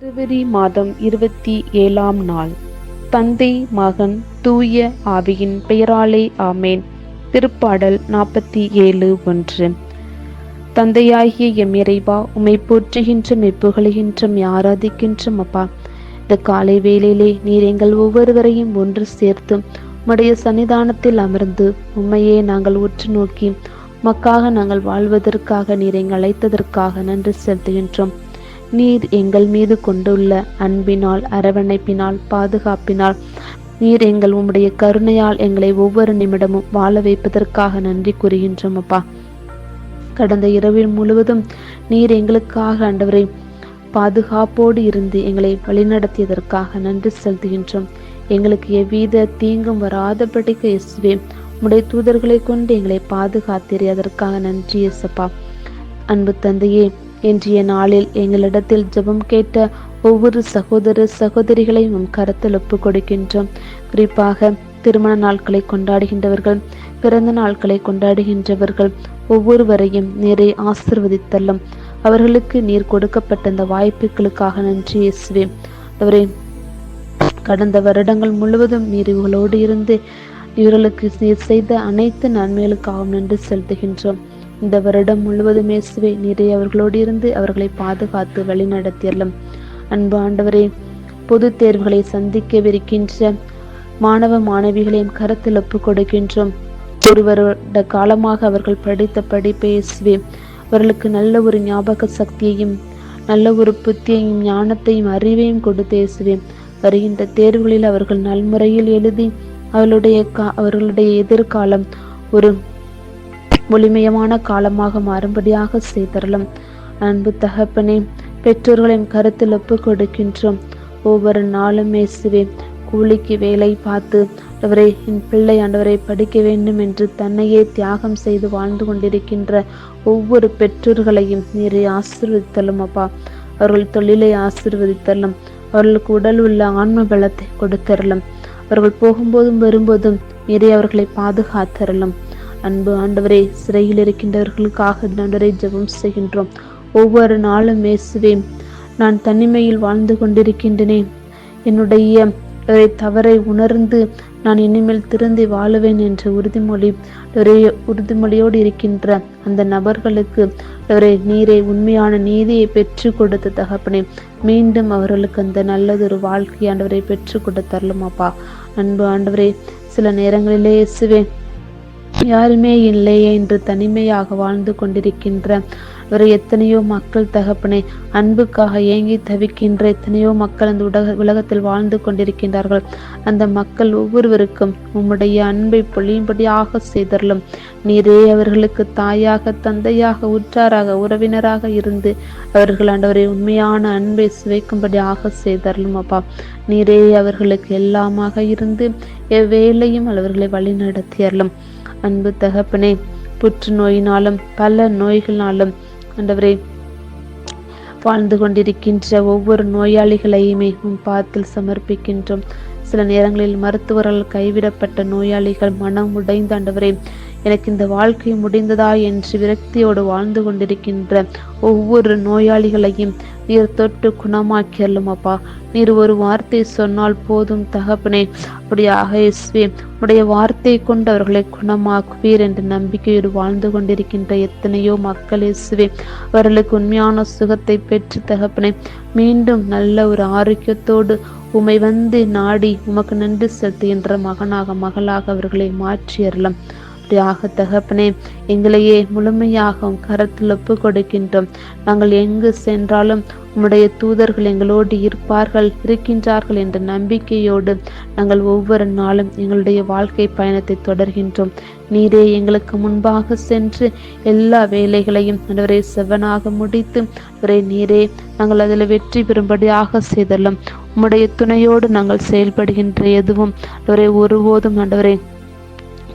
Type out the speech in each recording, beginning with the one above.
பிப்ரவரி மாதம் இருபத்தி ஏழாம் நாள். தந்தை மகன் தூய ஆவியின் பெயராலே ஆமேன். திருப்பாடல் நாற்பத்தி ஏழு ஒன்று. தந்தையாகிய எம் இறைவா உம்மை போற்றுகின்ற மெப்புகழுகின்றும் ஆராதிக்கின்றோம் அப்பா. இந்த காலை வேளையிலே நீர் எங்கள் ஒவ்வொருவரையும் ஒன்று சேர்த்து உம்முடைய சன்னிதானத்தில் அமர்ந்து உம்மையே நாங்கள் உற்று நோக்கி உமக்காக நாங்கள் வாழ்வதற்காக நீர் எங்கள் அழைத்ததற்காக நன்றி செலுத்துகின்றோம். நீர் எங்கள் மீது கொண்டுள்ள அன்பினால் அரவணைப்பினால் பாதுகாப்பினால். நீர் எங்கள் உம்முடைய கருணையால் எங்களை ஒவ்வொரு நிமிடமும் வாழ வைப்பதற்காக நன்றி கூறுகின்றோம் அப்பா. கடந்த இரவில் முழுவதும் நீர் எங்களுக்காக ஆண்டவரை பாதுகாப்போடு இருந்து எங்களை வழிநடத்தியதற்காக நன்றி செலுத்துகின்றோம். எங்களுக்கு எவ்வித தீங்கும் வராதபடிக்கு இயேசுவே உம்முடைய தூதர்களை கொண்டு எங்களை பாதுகாத்தீரே அதற்காக நன்றி இயேசப்பா. அன்பு தந்தையே இன்றைய நாளில் எங்களிடத்தில் ஜெபம் கேட்ட ஒவ்வொரு சகோதர சகோதரிகளையும் உம் கருத்தில் ஒப்புக் கொடுக்கின்றோம் குறிப்பாக திருமண நாட்களை கொண்டாடுகின்றவர்கள் பிறந்த நாட்களை கொண்டாடுகின்றவர்கள் ஒவ்வொருவரையும் நீரை ஆசிர்வதித்தள்ளும் அவர்களுக்கு நீர் கொடுக்கப்பட்ட இந்த வாய்ப்புகளுக்காக நன்றி இயேசுவே. அவரை கடந்த வருடங்கள் முழுவதும் நீர் இவர்களோடு இருந்து இவர்களுக்கு நீர் செய்த அனைத்து நன்மைகளுக்காகவும் நன்றி செலுத்துகின்றோம். இந்த வருடம் முழுவதும் இயேசுவே நீரை அவர்களோடு இருந்து அவர்களை பாதுகாத்து வழிநடத்தியல்லும் அன்பு ஆண்டவரே பொது தேர்வுகளை சந்திக்கவிருக்கின்ற மாணவ மாணவிகளையும் கருத்தில் ஒப்புக் கொடுக்கின்றோம். ஒரு வருட காலமாக அவர்கள் படித்த படிப்பை இயேசுவே அவர்களுக்கு நல்ல ஒரு ஞாபக சக்தியையும் நல்ல ஒரு புத்தியையும் ஞானத்தையும் அறிவையும் கொடுத்து இயேசுவே வருகின்ற தேர்வுகளில் அவர்கள் நல்முறையில் எழுதி அவர்களுடைய கா அவர்களுடைய எதிர்காலம் ஒரு ஒளிமயமான காலமாக மாறும்படியாக செய்தரலும் அன்பு தகப்பனே பெற்றோர்களின் கருத்தில் ஒப்பு கொடுக்கின்றோம். ஒவ்வொரு நாளும் இயேசுவே கூலிக்கு வேலை பார்த்து அவரை என் பிள்ளை ஆண்டவரை படிக்க வேண்டும் என்று தன்னையே தியாகம் செய்து வாழ்ந்து கொண்டிருக்கின்ற ஒவ்வொரு பெற்றோர்களையும் நீரை ஆசிர்வதித்தலும் அப்பா. அவர்கள் தொழிலை ஆசிர்வதித்தலும் அவர்களுக்கு உடல் உள்ள ஆன்ம பலத்தை கொடுத்தரலும் அவர்கள் போகும்போதும் வரும்போதும் நீரை அவர்களை பாதுகாத்தரலும் அன்பு ஆண்டவரே சிறையில் இருக்கின்றவர்களுக்காக ஆண்டவரை ஜெபம் செய்கின்றோம். ஒவ்வொரு நாளும் இயேசுவே நான் தனிமையில் வாழ்ந்து கொண்டிருக்கின்றனே. என்னுடைய தவறை உணர்ந்து நான் இனிமேல் திருந்தி வாழுவேன் என்ற உறுதிமொழி உறுதிமொழியோடு இருக்கின்ற அந்த நபர்களுக்கு அவரை நீரை உண்மையான நீதியை பெற்று கொடுத்த தகப்பனே மீண்டும் அவர்களுக்கு அந்த நல்லதொரு வாழ்க்கை ஆண்டவரை பெற்று கொடுத்தரலும் அப்பா அன்பு ஆண்டவரே சில நேரங்களிலே இயேசுவே யாருமே இல்லையே என்று தனிமையாக வாழ்ந்து கொண்டிருக்கின்ற ஒரு எத்தனையோ மக்கள் தகப்பனை அன்புக்காக ஏங்கி தவிக்கின்ற எத்தனையோ மக்கள் அந்த உலக உலகத்தில் வாழ்ந்து கொண்டிருக்கின்றார்கள். அந்த மக்கள் ஒவ்வொருவருக்கும் உம்முடைய அன்பை பொழியும்படியாக செய்தரலும் நீரே அவர்களுக்கு தாயாக தந்தையாக உற்றாராக உறவினராக இருந்து அவர்கள் ஆண்டவரை உண்மையான அன்பை சுவைக்கும்படியாக செய்தரலும் அப்பா. நீரே அவர்களுக்கு எல்லாமாக இருந்து எவ்வேளையும் அவர்களை வழி நடத்தியறலும் அன்பு தகப்பனே புற்றுநோயினாலும் பல நோய்களினாலும் ஆண்டவரே வாழ்ந்து கொண்டிருக்கின்ற ஒவ்வொரு நோயாளிகளையுமே உன் பாத்தில் சமர்ப்பிக்கின்றோம். சில நேரங்களில் மருத்துவர்கள் கைவிடப்பட்ட நோயாளிகள் மனம் உடைந்தாண்டவரே எனக்கு இந்த வாழ்க்கை முடிந்ததா என்று விரக்தியோடு வாழ்ந்து கொண்டிருக்கின்ற ஒவ்வொரு நோயாளிகளையும் நீர் தொட்டு குணமாக்கியல்லும் அப்பா நீர் ஒரு வார்த்தை சொன்னால் போதும் தகப்பனே. அப்படியாக இஸ்வே உடைய வார்த்தை கொண்டு அவர்களை குணமாக்குவீர் என்ற நம்பிக்கையோடு வாழ்ந்து கொண்டிருக்கின்ற எத்தனையோ மக்கள் இயேசுவே அவர்களுக்கு உண்மையான சுகத்தை பெற்று தகப்பனே மீண்டும் நல்ல ஒரு ஆரோக்கியத்தோடு உமை வந்து நாடி உமக்கு நன்றி செலுத்துகின்ற மகனாக மகளாக அவர்களை மாற்றியறலாம் அப்படியாக தகப்பனே எங்களையே முழுமையாக கரத்தில் ஒப்பு கொடுக்கின்றோம் நாங்கள் எங்கு சென்றாலும் உம்முடைய தூதர்கள் எங்களோடு இருப்பார்கள் இருக்கின்றார்கள் என்ற நம்பிக்கையோடு நாங்கள் ஒவ்வொரு நாளும் எங்களுடைய வாழ்க்கை பயணத்தை தொடர்கின்றோம். நீரே எங்களுக்கு முன்பாக சென்று எல்லா வேலைகளையும் அவரை செவனாக முடித்து அவரை நீரே நாங்கள் அதில் வெற்றி பெறும்படியாக செய்தலும். உம்முடைய துணையோடு நாங்கள் செயல்படுகின்ற எதுவும் அவரை ஒருபோதும் ஆண்டவரை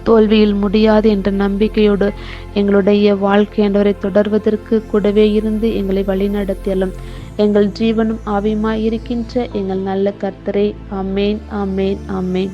தோல்வியில் முடியாது என்ற நம்பிக்கையோடு எங்களுடைய வாழ்க்கை என்றவரை தொடர்வதற்கு கூடவே இருந்து எங்களை வழிநடத்தியலும். எங்கள் ஜீவனும் ஆவியுமாய் இருக்கின்ற எங்கள் நல்ல கர்த்தரை. அமேன் அமேன் அமேன்